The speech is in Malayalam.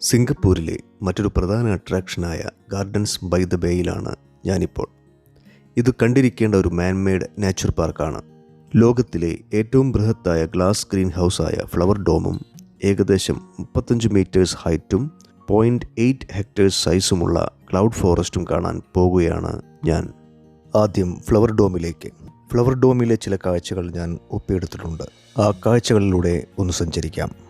സിംഗപ്പൂരിലെ മറ്റൊരു പ്രധാന അട്രാക്ഷനായ ഗാർഡൻസ് ബൈ ദ ബേയിലാണ് ഞാനിപ്പോൾ. ഇത് കണ്ടിരിക്കേണ്ട ഒരു മാൻമെയ്ഡ് നേച്ചർ പാർക്കാണ് ലോകത്തിലെ ഏറ്റവും ബൃഹത്തായ ഗ്ലാസ് ഗ്രീൻ ഹൗസായ ഫ്ലവർ ഡോമും ഏകദേശം മുപ്പത്തഞ്ച് മീറ്റേഴ്സ് ഹൈറ്റും പോയിന്റ് എയ്റ്റ് ഹെക്ടേഴ്സ് സൈസുമുള്ള ക്ലൗഡ് ഫോറസ്റ്റും കാണാൻ പോകുകയാണ് ഞാൻ. ആദ്യം ഫ്ലവർ ഡോമിലേക്ക് ഫ്ലവർ ഡോമിലെ ചില കാഴ്ചകൾ ഞാൻ ഒപ്പിയെടുത്തിട്ടുണ്ട്. ആ കാഴ്ചകളിലൂടെ ഒന്ന് സഞ്ചരിക്കാം.